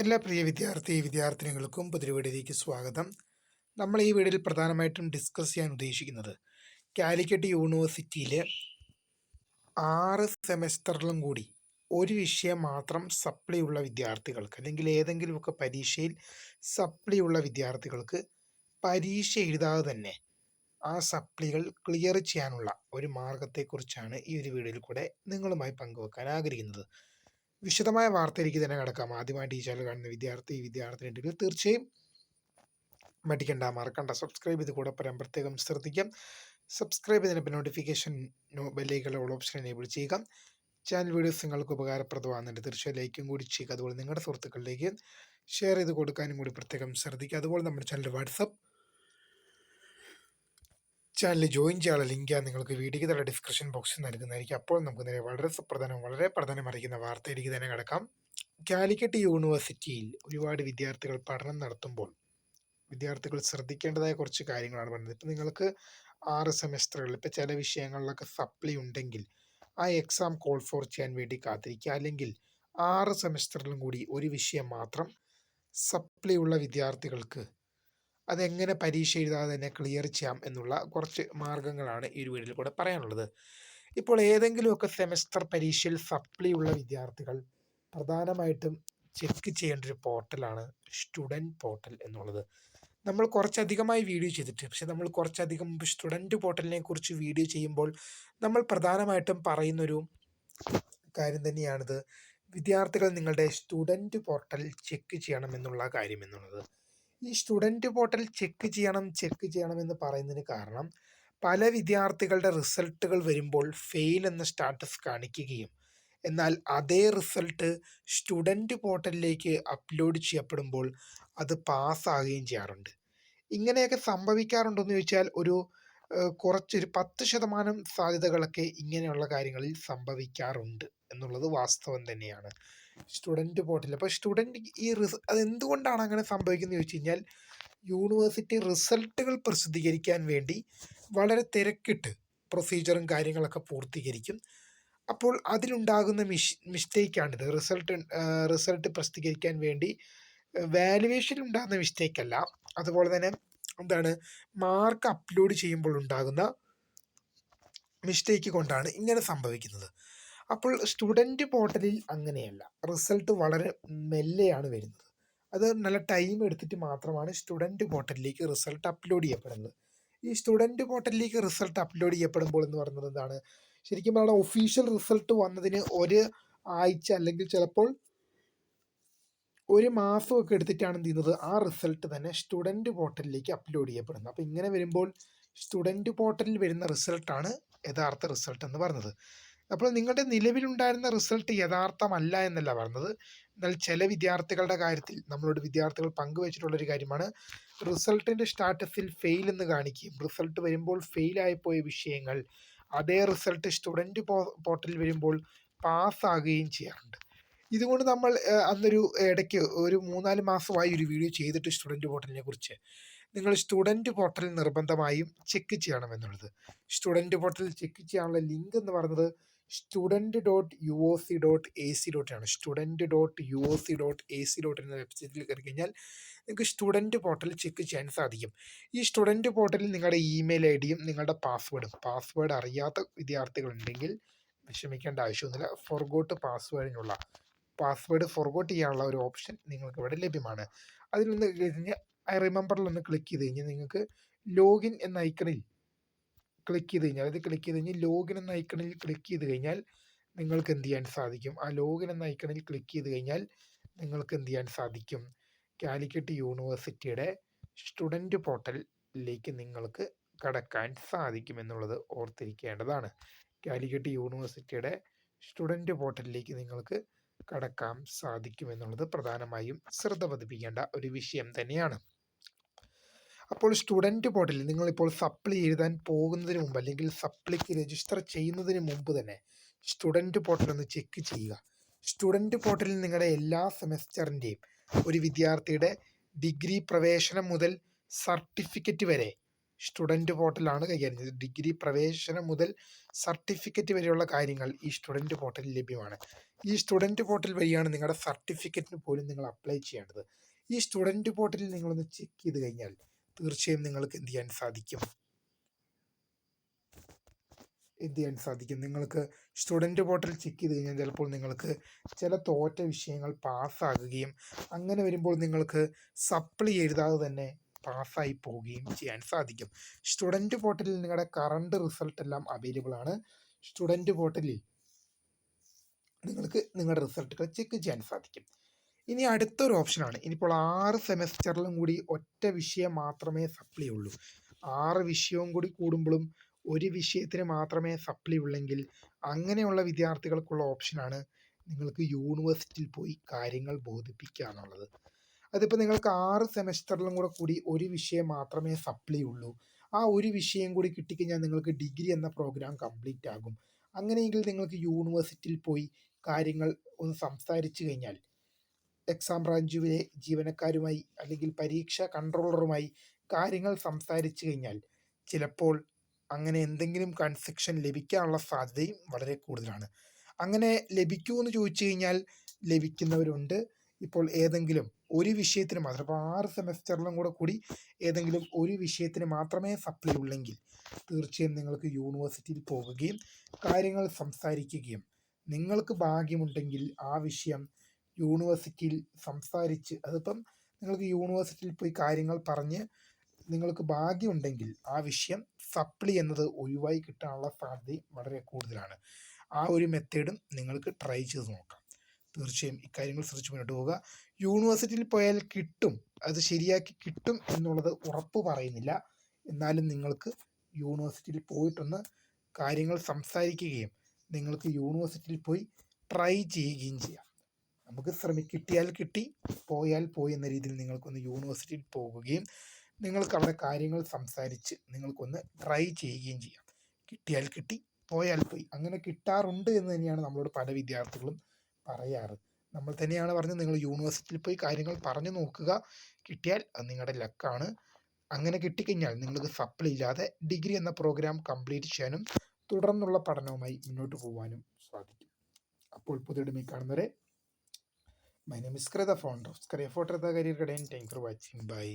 എല്ലാ പ്രിയ വിദ്യാർത്ഥി വിദ്യാർത്ഥിനികൾക്കും പുതിയ വീഡിയോയിലേക്ക് സ്വാഗതം. നമ്മൾ ഈ വീഡിയോയിൽ പ്രധാനമായിട്ടും ഡിസ്കസ് ചെയ്യാൻ ഉദ്ദേശിക്കുന്നത് കാലിക്കറ്റ് യൂണിവേഴ്സിറ്റിയിലെ ആറ് സെമസ്റ്ററിലും കൂടി ഒരു വിഷയം മാത്രം സപ്ലി ഉള്ള വിദ്യാർത്ഥികൾക്ക് അല്ലെങ്കിൽ ഏതെങ്കിലുമൊക്കെ പരീക്ഷയിൽ സപ്ലി ഉള്ള വിദ്യാർത്ഥികൾക്ക് പരീക്ഷ എഴുതാതെ തന്നെ ആ സപ്ലികൾ ക്ലിയർ ചെയ്യാനുള്ള ഒരു മാർഗത്തെക്കുറിച്ചാണ് ഈ ഒരു വീഡിയോയിൽ കൂടെ നിങ്ങളുമായി പങ്കുവെക്കാൻ ആഗ്രഹിക്കുന്നത്. വിശദമായ വാർത്തയിലേക്ക് തന്നെ കിടക്കാം. ആദ്യമായിട്ട് ഈ ചാനൽ കാണുന്ന വിദ്യാർത്ഥി വിദ്യാർത്ഥിനികൾ തീർച്ചയായും മടിക്കണ്ട. മറക്കണ്ട. സബ്സ്ക്രൈബ് ചെയ്ത് കൂടെ പറയാൻ പ്രത്യേകം ശ്രദ്ധിക്കാം. സബ്സ്ക്രൈബ് ചെയ്തതിന് നോട്ടിഫിക്കേഷൻ ബെല്ലേക്കുള്ള ഓൾ ഓപ്ഷൻ എനേബിൾ ചെയ്യുക. ചാനൽ വീഡിയോസ് നിങ്ങൾക്ക് ഉപകാരപ്രദമാകുന്നുണ്ട്. തീർച്ചയായും ലൈക്കും കൂടി ചെയ്യുക. അതുപോലെ നിങ്ങളുടെ സുഹൃത്തുക്കളിലേക്ക് ഷെയർ ചെയ്ത് കൊടുക്കാനും കൂടി പ്രത്യേകം ശ്രദ്ധിക്കുക. അതുപോലെ നമ്മുടെ ചാനൽ വാട്സപ്പ് ചാനൽ ജോയിൻ ചെയ്യാനുള്ള ലിങ്ക് നിങ്ങൾക്ക് വീഡിയോയ്ക്ക് തന്നെ ഡിസ്ക്രിപ്ഷൻ ബോക്സിൽ നൽകുന്നതായിരിക്കും. അപ്പോൾ നമുക്ക് നേരെ വളരെ സുപ്രധാനം വളരെ പ്രധാനം അറിയിക്കുന്ന വാർത്തയിലേക്ക് തന്നെ കിടക്കാം. കാലിക്കറ്റ് യൂണിവേഴ്സിറ്റിയിൽ ഒരുപാട് വിദ്യാർത്ഥികൾ പഠനം നടത്തുമ്പോൾ വിദ്യാർത്ഥികൾ ശ്രദ്ധിക്കേണ്ടതായ കുറച്ച് കാര്യങ്ങളാണ് പറഞ്ഞത്. ഇപ്പം നിങ്ങൾക്ക് ആറ് സെമസ്റ്ററുകൾ ഇപ്പം ചില വിഷയങ്ങളിലൊക്കെ സപ്ലി ഉണ്ടെങ്കിൽ ആ എക്സാം കോൾ ഫോർ ചെയ്യാൻ വേണ്ടി കാത്തിരിക്കുക. അല്ലെങ്കിൽ ആറ് സെമസ്റ്ററിലും കൂടി ഒരു വിഷയം മാത്രം സപ്ലി ഉള്ള വിദ്യാർത്ഥികൾക്ക് അതെങ്ങനെ പരീക്ഷ എഴുതാതെ തന്നെ ക്ലിയർ ചെയ്യാം എന്നുള്ള കുറച്ച് മാർഗങ്ങളാണ് ഈ ഒരു വീഡിയോയിൽ കൂടെ പറയാനുള്ളത്. ഇപ്പോൾ ഏതെങ്കിലുമൊക്കെ സെമസ്റ്റർ പരീക്ഷയിൽ സപ്ലി ഉള്ള വിദ്യാർത്ഥികൾ പ്രധാനമായിട്ടും ചെക്ക് ചെയ്യേണ്ട ഒരു പോർട്ടലാണ് സ്റ്റുഡന്റ് പോർട്ടൽ എന്നുള്ളത്. നമ്മൾ കുറച്ചധികമായി വീഡിയോ ചെയ്തിട്ട് പക്ഷെ നമ്മൾ കുറച്ചധികം സ്റ്റുഡന്റ് പോർട്ടലിനെ കുറിച്ച് വീഡിയോ ചെയ്യുമ്പോൾ നമ്മൾ പ്രധാനമായിട്ടും പറയുന്നൊരു കാര്യം തന്നെയാണിത്. വിദ്യാർത്ഥികൾ നിങ്ങളുടെ സ്റ്റുഡന്റ് പോർട്ടൽ ചെക്ക് ചെയ്യണം എന്നുള്ള കാര്യം എന്നുള്ളത്. ഈ സ്റ്റുഡന്റ് പോർട്ടൽ ചെക്ക് ചെയ്യണം ചെക്ക് ചെയ്യണം എന്ന് പറയുന്നതിന് കാരണം പല വിദ്യാർത്ഥികളുടെ റിസൾട്ടുകൾ വരുമ്പോൾ ഫെയിൽ എന്ന സ്റ്റാറ്റസ് കാണിക്കുകയും എന്നാൽ അതേ റിസൾട്ട് സ്റ്റുഡന്റ് പോർട്ടലിലേക്ക് അപ്ലോഡ് ചെയ്യപ്പെടുമ്പോൾ അത് പാസ്സാകുകയും ചെയ്യാറുണ്ട്. ഇങ്ങനെയൊക്കെ സംഭവിക്കാറുണ്ടെന്ന് ചോദിച്ചാൽ ഒരു കുറച്ചൊരു പത്ത് ശതമാനം സാധ്യതകളൊക്കെ ഇങ്ങനെയുള്ള കാര്യങ്ങളിൽ സംഭവിക്കാറുണ്ട് എന്നുള്ളത് വാസ്തവം തന്നെയാണ്. സ്റ്റുഡന്റ് പോർട്ടൽ അപ്പോൾ സ്റ്റുഡന്റ് ഈ റിസ് അതെന്തുകൊണ്ടാണ് അങ്ങനെ സംഭവിക്കുന്നത് ചോദിച്ചു കഴിഞ്ഞാൽ യൂണിവേഴ്സിറ്റി റിസൾട്ടുകൾ പ്രസിദ്ധീകരിക്കാൻ വേണ്ടി വളരെ തിരക്കിട്ട് പ്രൊസീജിയറും കാര്യങ്ങളൊക്കെ പൂർത്തീകരിക്കും. അപ്പോൾ അതിലുണ്ടാകുന്ന മിഷ് മിസ്റ്റേക്കാണിത്. റിസൾട്ട് റിസൾട്ട് പ്രസിദ്ധീകരിക്കാൻ വേണ്ടി വാലുവേഷൻ ഉണ്ടാകുന്ന മിസ്റ്റേക്ക് അല്ല അതുപോലെ തന്നെ എന്താണ് മാർക്ക് അപ്ലോഡ് ചെയ്യുമ്പോൾ ഉണ്ടാകുന്ന മിസ്റ്റേക്ക് കൊണ്ടാണ് ഇങ്ങനെ സംഭവിക്കുന്നത്. അപ്പോൾ സ്റ്റുഡന്റ് പോർട്ടലിൽ അങ്ങനെയല്ല. റിസൾട്ട് വളരെ മെല്ലെയാണ് വരുന്നത്. അത് നല്ല ടൈം എടുത്തിട്ട് മാത്രമാണ് സ്റ്റുഡന്റ് പോർട്ടലിലേക്ക് റിസൾട്ട് അപ്ലോഡ് ചെയ്യപ്പെടുന്നത്. ഈ സ്റ്റുഡന്റ് പോർട്ടലിലേക്ക് റിസൾട്ട് അപ്ലോഡ് ചെയ്യപ്പെടുമ്പോൾ എന്ന് പറയുന്നത് എന്താണ്? ശരിക്കും പറഞ്ഞാൽ ഒഫീഷ്യൽ റിസൾട്ട് വന്നതിന് ഒരു ആഴ്ച അല്ലെങ്കിൽ ചിലപ്പോൾ ഒരു മാസമൊക്കെ എടുത്തിട്ടാണ് എന്ത് ചെയ്യുന്നത്? ആ റിസൾട്ട് തന്നെ സ്റ്റുഡന്റ് പോർട്ടലിലേക്ക് അപ്ലോഡ് ചെയ്യപ്പെടുന്നത്. അപ്പോൾ ഇങ്ങനെ വരുമ്പോൾ സ്റ്റുഡന്റ് പോർട്ടലിൽ വരുന്ന റിസൾട്ടാണ് യഥാർത്ഥ റിസൾട്ട് എന്ന് പറഞ്ഞത് അപ്പോൾ നിങ്ങളുടെ നിലവിലുണ്ടായിരുന്ന റിസൾട്ട് യഥാർത്ഥമല്ല എന്നല്ല പറഞ്ഞത്. എന്നാൽ ചില വിദ്യാർത്ഥികളുടെ കാര്യത്തിൽ നമ്മളോട് വിദ്യാർത്ഥികൾ പങ്കുവച്ചിട്ടുള്ളൊരു കാര്യമാണ്. റിസൾട്ടിന്റെ സ്റ്റാറ്റസിൽ ഫെയിൽ എന്ന് കാണിക്കുകയും റിസൾട്ട് വരുമ്പോൾ ഫെയിലായിപ്പോയ വിഷയങ്ങൾ അതേ റിസൾട്ട് സ്റ്റുഡന്റ് പോർട്ടലിൽ വരുമ്പോൾ പാസ്സാകുകയും ചെയ്യാറുണ്ട്. ഇതുകൊണ്ട് നമ്മൾ അന്നൊരു ഇടയ്ക്ക് ഒരു മൂന്നാൽ മാസമായി ഒരു വീഡിയോ ചെയ്തിട്ട് സ്റ്റുഡന്റ് പോർട്ടലിനെ കുറിച്ച്. നിങ്ങൾ സ്റ്റുഡന്റ് പോർട്ടൽ നിർബന്ധമായും ചെക്ക് ചെയ്യണം എന്നുള്ളത്. സ്റ്റുഡന്റ് പോർട്ടൽ ചെക്ക് ചെയ്യാനുള്ള ലിങ്ക് എന്ന് പറയുന്നത് student dot U O C dot A C dot ആണ്. Student dot U O C dot A C dot എന്ന വെബ്സൈറ്റിൽ കയറി കഴിഞ്ഞാൽ നിങ്ങൾക്ക് സ്റ്റുഡന്റ് പോർട്ടൽ ചെക്ക് ചെയ്യാൻ സാധിക്കും. ഈ സ്റ്റുഡന്റ് പോർട്ടലിൽ നിങ്ങളുടെ ഇമെയിൽ ഐ ഡിയും നിങ്ങളുടെ പാസ്വേഡും പാസ്വേഡ് അറിയാത്ത വിദ്യാർത്ഥികളുണ്ടെങ്കിൽ വിഷമിക്കേണ്ട ആവശ്യമൊന്നുമില്ല. ഫോർഗോട്ട് പാസ്വേഡിനുള്ള പാസ്വേഡ് ഫോർഗോട്ട് ചെയ്യാനുള്ള ഒരു ഓപ്ഷൻ നിങ്ങൾക്ക് ഇവിടെ ലഭ്യമാണ്. അതിൽ നിന്ന് കഴിഞ്ഞാൽ ഐ റിമെമ്പറിൽ ഒന്ന് ക്ലിക്ക് ചെയ്ത് കഴിഞ്ഞാൽ നിങ്ങൾക്ക് ലോഗിൻ എന്ന ഐക്കണിൽ ക്ലിക്ക് ചെയ്ത് കഴിഞ്ഞാൽ അത് ക്ലിക്ക് ചെയ്ത് കഴിഞ്ഞാൽ ലോഗിൻ എന്ന ഐക്കണിൽ ക്ലിക്ക് ചെയ്ത് കഴിഞ്ഞാൽ നിങ്ങൾക്ക് എന്ത് ചെയ്യാൻ സാധിക്കും? ആ ലോഗിൻ എന്ന ഐക്കണിൽ ക്ലിക്ക് ചെയ്ത് കഴിഞ്ഞാൽ നിങ്ങൾക്ക് എന്ത് ചെയ്യാൻ സാധിക്കും? കാലിക്കറ്റ് യൂണിവേഴ്സിറ്റിയുടെ സ്റ്റുഡന്റ് പോർട്ടലിലേക്ക് നിങ്ങൾക്ക് കടക്കാൻ സാധിക്കും എന്നുള്ളത് ഓർത്തിരിക്കേണ്ടതാണ്. കാലിക്കറ്റ് യൂണിവേഴ്സിറ്റിയുടെ സ്റ്റുഡന്റ് പോർട്ടലിലേക്ക് നിങ്ങൾക്ക് കടക്കാൻ സാധിക്കും എന്നുള്ളത് പ്രധാനമായും ശ്രദ്ധ പതിപ്പിക്കേണ്ട ഒരു വിഷയം തന്നെയാണ്. അപ്പോൾ സ്റ്റുഡന്റ് പോർട്ടലിൽ നിങ്ങളിപ്പോൾ സപ്ലി എഴുതാൻ പോകുന്നതിന് മുമ്പ് അല്ലെങ്കിൽ സപ്ലിക്ക് രജിസ്റ്റർ ചെയ്യുന്നതിന് മുമ്പ് തന്നെ സ്റ്റുഡന്റ് പോർട്ടൽ ഒന്ന് ചെക്ക് ചെയ്യുക. സ്റ്റുഡന്റ് പോർട്ടലിൽ നിങ്ങളുടെ എല്ലാ സെമസ്റ്ററിന്റെയും ഒരു വിദ്യാർത്ഥിയുടെ ഡിഗ്രി പ്രവേശനം മുതൽ സർട്ടിഫിക്കറ്റ് വരെ സ്റ്റുഡന്റ് പോർട്ടലാണ് കൈകാര്യം ചെയ്തത് ഡിഗ്രി പ്രവേശനം മുതൽ സർട്ടിഫിക്കറ്റ് വരെയുള്ള കാര്യങ്ങൾ ഈ സ്റ്റുഡന്റ് പോർട്ടലിൽ ലഭ്യമാണ്. ഈ സ്റ്റുഡന്റ് പോർട്ടൽ വഴിയാണ് നിങ്ങളുടെ സർട്ടിഫിക്കറ്റിന് പോലും നിങ്ങൾ അപ്ലൈ ചെയ്യേണ്ടത്. ഈ സ്റ്റുഡന്റ് പോർട്ടലിൽ നിങ്ങളൊന്ന് ചെക്ക് ചെയ്ത് കഴിഞ്ഞാൽ തീർച്ചയായും നിങ്ങൾക്ക് എന്ത് ചെയ്യാൻ സാധിക്കും? എന്ത് ചെയ്യാൻ സാധിക്കും? നിങ്ങൾക്ക് സ്റ്റുഡന്റ് പോർട്ടൽ ചെക്ക് ചെയ്ത് കഴിഞ്ഞാൽ ചിലപ്പോൾ നിങ്ങൾക്ക് ചില തോറ്റ വിഷയങ്ങൾ പാസ്സാകുകയും അങ്ങനെ വരുമ്പോൾ നിങ്ങൾക്ക് സപ്ലി എഴുതാതെ തന്നെ പാസ്സായി പോവുകയും ചെയ്യാൻ സാധിക്കും. സ്റ്റുഡന്റ് പോർട്ടലിൽ നിങ്ങളുടെ കറണ്ട് റിസൾട്ട് എല്ലാം അവൈലബിൾ ആണ്. സ്റ്റുഡന്റ് പോർട്ടലിൽ നിങ്ങൾക്ക് നിങ്ങളുടെ റിസൾട്ടുകൾ ചെക്ക് ചെയ്യാൻ സാധിക്കും. ഇനി അടുത്തൊരു ഓപ്ഷനാണ്. ഇനിയിപ്പോൾ ആറ് സെമസ്റ്ററിലും കൂടി ഒറ്റ വിഷയം മാത്രമേ സപ്ലി ഉള്ളൂ. ആറ് വിഷയവും കൂടി കൂടുമ്പോഴും ഒരു വിഷയത്തിന് മാത്രമേ സപ്ലി ഉള്ളെങ്കിൽ അങ്ങനെയുള്ള വിദ്യാർത്ഥികൾക്കുള്ള ഓപ്ഷനാണ് നിങ്ങൾക്ക് യൂണിവേഴ്സിറ്റിയിൽ പോയി കാര്യങ്ങൾ ബോധിപ്പിക്കുക എന്നുള്ളത് അതിപ്പോൾ നിങ്ങൾക്ക് ആറ് സെമസ്റ്ററിലും കൂടെ കൂടി ഒരു വിഷയം മാത്രമേ സപ്ലി ഉള്ളൂ. ആ ഒരു വിഷയം കൂടി കിട്ടിക്കഴിഞ്ഞാൽ നിങ്ങൾക്ക് ഡിഗ്രി എന്ന പ്രോഗ്രാം കംപ്ലീറ്റ് ആകും. അങ്ങനെയെങ്കിൽ നിങ്ങൾക്ക് യൂണിവേഴ്സിറ്റിയിൽ പോയി കാര്യങ്ങൾ ഒന്ന് സംസാരിച്ചു കഴിഞ്ഞാൽ എക്സാം ബ്രാഞ്ചിലെ ജീവനക്കാരുമായി അല്ലെങ്കിൽ പരീക്ഷ കൺട്രോളറുമായി കാര്യങ്ങൾ സംസാരിച്ചു കഴിഞ്ഞാൽ ചിലപ്പോൾ അങ്ങനെ എന്തെങ്കിലും കൺസെക്ഷൻ ലഭിക്കാനുള്ള സാധ്യതയും വളരെ കൂടുതലാണ്. അങ്ങനെ ലഭിക്കൂ എന്ന് ചോദിച്ചു കഴിഞ്ഞാൽ ലഭിക്കുന്നവരുണ്ട്. ഇപ്പോൾ ഏതെങ്കിലും ഒരു വിഷയത്തിന് മാത്രം ഇപ്പോൾ ആറ് സെമസ്റ്ററിലും കൂടെ കൂടി ഏതെങ്കിലും ഒരു വിഷയത്തിന് മാത്രമേ സപ്ലൈ ഉള്ളെങ്കിൽ തീർച്ചയായും നിങ്ങൾക്ക് യൂണിവേഴ്സിറ്റിയിൽ പോവുകയും കാര്യങ്ങൾ സംസാരിക്കുകയും നിങ്ങൾക്ക് ഭാഗ്യമുണ്ടെങ്കിൽ ആ വിഷയം യൂണിവേഴ്സിറ്റിയിൽ സംസാരിച്ച് അതിപ്പം നിങ്ങൾക്ക് യൂണിവേഴ്സിറ്റിയിൽ പോയി കാര്യങ്ങൾ പറഞ്ഞ് നിങ്ങൾക്ക് ഭാഗ്യമുണ്ടെങ്കിൽ ആ വിഷയം സപ്ലി എന്നത് ഒഴിവായി കിട്ടാനുള്ള സാധ്യതയും വളരെ കൂടുതലാണ്. ആ ഒരു മെത്തേഡും നിങ്ങൾക്ക് ട്രൈ ചെയ്ത് നോക്കാം. തീർച്ചയായും ഇക്കാര്യങ്ങൾ ശ്രദ്ധിച്ച് മുന്നോട്ട് പോവുക. യൂണിവേഴ്സിറ്റിയിൽ പോയാൽ കിട്ടും. അത് ശരിയാക്കി കിട്ടും എന്നുള്ളത് ഉറപ്പ് പറയുന്നില്ല. എന്നാലും നിങ്ങൾക്ക് യൂണിവേഴ്സിറ്റിയിൽ പോയിട്ടൊന്ന് കാര്യങ്ങൾ സംസാരിക്കുകയും നിങ്ങൾക്ക് യൂണിവേഴ്സിറ്റിയിൽ പോയി ട്രൈ ചെയ്യുകയും ചെയ്യാം. നമുക്ക് ശ്രമി കിട്ടിയാൽ കിട്ടി പോയാൽ പോയി എന്ന രീതിയിൽ നിങ്ങൾക്കൊന്ന് യൂണിവേഴ്സിറ്റിയിൽ പോകുകയും നിങ്ങൾക്ക് അവിടെ കാര്യങ്ങൾ സംസാരിച്ച് നിങ്ങൾക്കൊന്ന് ട്രൈ ചെയ്യുകയും ചെയ്യാം. കിട്ടിയാൽ കിട്ടി പോയാൽ പോയി. അങ്ങനെ കിട്ടാറുണ്ട് എന്ന് തന്നെയാണ് നമ്മളോട് പല വിദ്യാർത്ഥികളും പറയാറ്. നമ്മൾ തന്നെയാണ് പറഞ്ഞത് നിങ്ങൾ യൂണിവേഴ്സിറ്റിയിൽ പോയി കാര്യങ്ങൾ പറഞ്ഞു നോക്കുക. കിട്ടിയാൽ അത് നിങ്ങളുടെ ലക്കാണ്. അങ്ങനെ കിട്ടിക്കഴിഞ്ഞാൽ നിങ്ങൾക്ക് സപ്ലി ഇല്ലാതെ ഡിഗ്രി എന്ന പ്രോഗ്രാം കംപ്ലീറ്റ് ചെയ്യാനും തുടർന്നുള്ള പഠനവുമായി മുന്നോട്ട് പോകാനും സാധിക്കും. അപ്പോൾ പുതിയ കാണുന്നവരെ മൈ നെയിം ഇസ് ക്രത ഫൗണ്ടർ സ്ക്രേ ഫോട്ടോ കരിയർ കടയൻ താങ്ക് ഫോർ വാച്ചിങ് ബൈ